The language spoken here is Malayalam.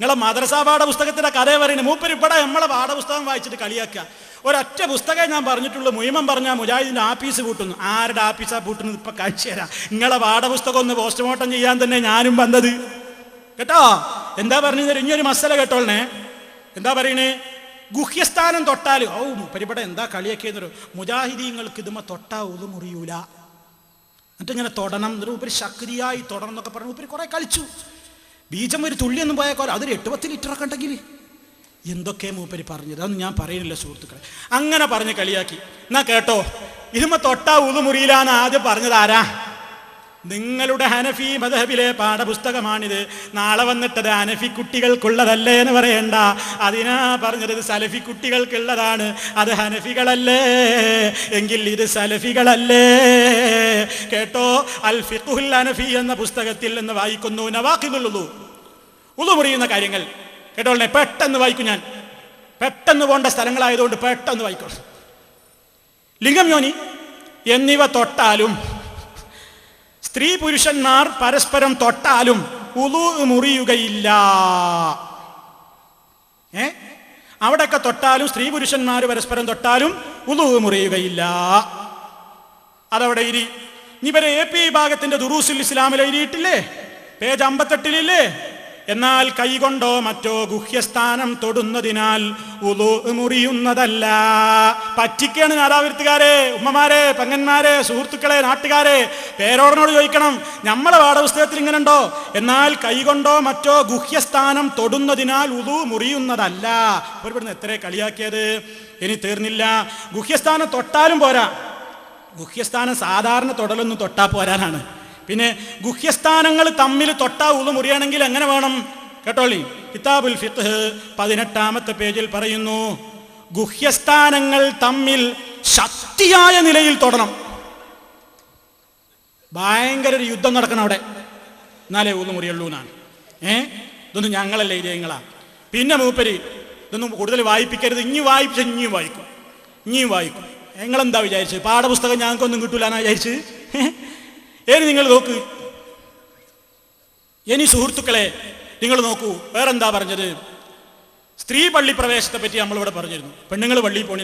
നിങ്ങളെ മദ്രസാ പാഠപുസ്തകത്തിന്റെ കഥ പറയുന്നത് മൂപ്പര് ഇവിടെ നമ്മളെ പാഠപുസ്തകം വായിച്ചിട്ട് കളിയാക്കുക. ഒരൊറ്റ പുസ്തകം ഞാൻ പറഞ്ഞിട്ടുള്ളൂ. മുയിമം പറഞ്ഞാൽ മുജാഹിദിന്റെ ആപ്പീസ് കൂട്ടുന്നു ആരുടെ ആപ്പീസാ കൂട്ടുന്നത് ഇപ്പൊ കാഴ്ച തരാം. നിങ്ങളെ പാഠപുസ്തകം ഒന്ന് പോസ്റ്റ്മോർട്ടം ചെയ്യാൻ തന്നെ ഞാനും വന്നത്. കേട്ടോ? എന്താ പറഞ്ഞത്? ഇനിയൊരു മസല കേട്ടോളണേ. എന്താ പറയണേ? ഗുഹ്യസ്ഥാനം തൊട്ടാൽ ഓ പരിപാടി എന്താ കളിയാക്കിയെന്നൊരു മുജാഹിദീങ്ങൾക്ക് ഇതുമ തൊട്ടാ ഒതു മുറിയൂല. എന്നിട്ട് ഇങ്ങനെ തൊടണം. എന്നിട്ട് ഉപരി ശക്തിയായി തൊടണം എന്നൊക്കെ പറഞ്ഞു ഉപരി കുറെ കളിച്ചു. ബീജം ഒരു തുള്ളിയൊന്നും പോയാൽ പോലെ അതൊരു എട്ട് പത്ത് ലിറ്റർ കണ്ടെങ്കിൽ എന്തൊക്കെ മൂപ്പര് പറഞ്ഞത്? അതൊന്നും ഞാൻ പറയുന്നില്ല സുഹൃത്തുക്കളെ. അങ്ങനെ പറഞ്ഞ് കളിയാക്കി. എന്നാ കേട്ടോ? ഇതുമ്മ തൊട്ടാ ഉതുമുറിയിലാന്ന് ആദ്യം പറഞ്ഞത് ആരാ? നിങ്ങളുടെ ഹനഫി മദഹബിലെ പാഠപുസ്തകമാണിത്. നാളെ വന്നിട്ടത് ഹനഫി കുട്ടികൾക്കുള്ളതല്ലേ എന്ന് പറയണ്ട. അതിനാ പറഞ്ഞത് സലഫി കുട്ടികൾക്കുള്ളതാണ്. അത് ഹനഫികളല്ലേ? എങ്കിൽ ഇത് സലഫികളല്ലേ? കേട്ടോ? അൽ ഫിഖുൽ ഹനഫി എന്ന പുസ്തകത്തിൽ നിന്ന് വായിക്കുന്നു നവാഖിദുള്ളൂ ഉളു മുറിയുന്ന കാര്യങ്ങൾ. കേട്ടോളെ പെട്ടെന്ന് വായിക്കും ഞാൻ. പെട്ടെന്ന് പോകേണ്ട സ്ഥലങ്ങളായതുകൊണ്ട് പെട്ടെന്ന് വായിക്കണം ലിംഗം യോനി എന്നിവ തൊട്ടാലും സ്ത്രീ പുരുഷന്മാർ പരസ്പരം തൊട്ടാലും ഉളു മുറിയുകയില്ല. ഏ? അവിടെയൊക്കെ തൊട്ടാലും സ്ത്രീ പുരുഷന്മാർ പരസ്പരം തൊട്ടാലും ഉളു മുറിയുകയില്ല. അതവിടെ ഇരി. ഇനി ഇവരെ എ പി വിഭാഗത്തിന്റെ ദുറൂസുൽ ഇസ്ലാമിൽ എഴുതിയിട്ടില്ലേ? പേജ് അമ്പത്തെട്ടിലില്ലേ? എന്നാൽ കൈകൊണ്ടോ മറ്റോ ഗുഹ്യസ്ഥാനം തൊടുന്നതിനാൽ ഉളു മുറിയുന്നതല്ല. പറ്റിക്കാണ് നാദാവിരുത്തുകാരെ ഉമ്മമാരെ പങ്ങന്മാരെ സുഹൃത്തുക്കളെ നാട്ടുകാരെ പേരോടനോട് ചോദിക്കണം നമ്മളെ പാഠപുസ്തകത്തിൽ ഇങ്ങനെ ഉണ്ടോ എന്നാൽ കൈകൊണ്ടോ മറ്റോ ഗുഹ്യസ്ഥാനം തൊടുന്നതിനാൽ ഉളു മുറിയുന്നതല്ല. ഒരുപെടുന്ന എത്ര കളിയാക്കിയത്? ഇനി തീർന്നില്ല. ഗുഹ്യസ്ഥാനം തൊട്ടാലും പോരാ. ഗുഹ്യസ്ഥാനം സാധാരണ തൊടലൊന്നും തൊട്ടാ പോരാനാണ്. പിന്നെ ഗുഹ്യസ്ഥാനങ്ങൾ തമ്മിൽ തൊട്ടാ ഉളു മുറിയണമെങ്കിൽ എങ്ങനെ വേണം? കേട്ടോളി. കിതാബുൽ ഫിത്ത് പതിനെട്ടാമത്തെ പേജിൽ പറയുന്നു ഗുഹ്യസ്ഥാനങ്ങൾ തമ്മിൽ ശക്തിയായ നിലയിൽ തൊടണം. ഭയങ്കര ഒരു യുദ്ധം നടക്കണം അവിടെ. എന്നാലേ ഊന്നു മുറിയുള്ളൂ എന്നാണ്. ഏ? ഇതൊന്നും ഞങ്ങളല്ലേ ഇതേങ്ങളാ. പിന്നെ മൂപ്പര് ഇതൊന്നും കൂടുതൽ വായിപ്പിക്കരുത്. ഇനി വായിപ്പിച്ച ഇനിയും വായിക്കും. ഇനിയും വായിക്കും. നിങ്ങളെന്താ വിചാരിച്ചത്? പാഠപുസ്തകം ഞങ്ങൾക്കൊന്നും കിട്ടൂലെന്നാ വിചാരിച്ച് ഏനി നിങ്ങൾ നോക്ക്? ഇനി സുഹൃത്തുക്കളെ നിങ്ങൾ നോക്കൂ വേറെന്താ പറഞ്ഞത്? സ്ത്രീ പള്ളി പ്രവേശത്തെ പറ്റി നമ്മളിവിടെ പറഞ്ഞിരുന്നു. പെണ്ണുങ്ങൾ പള്ളിയിൽ പോണി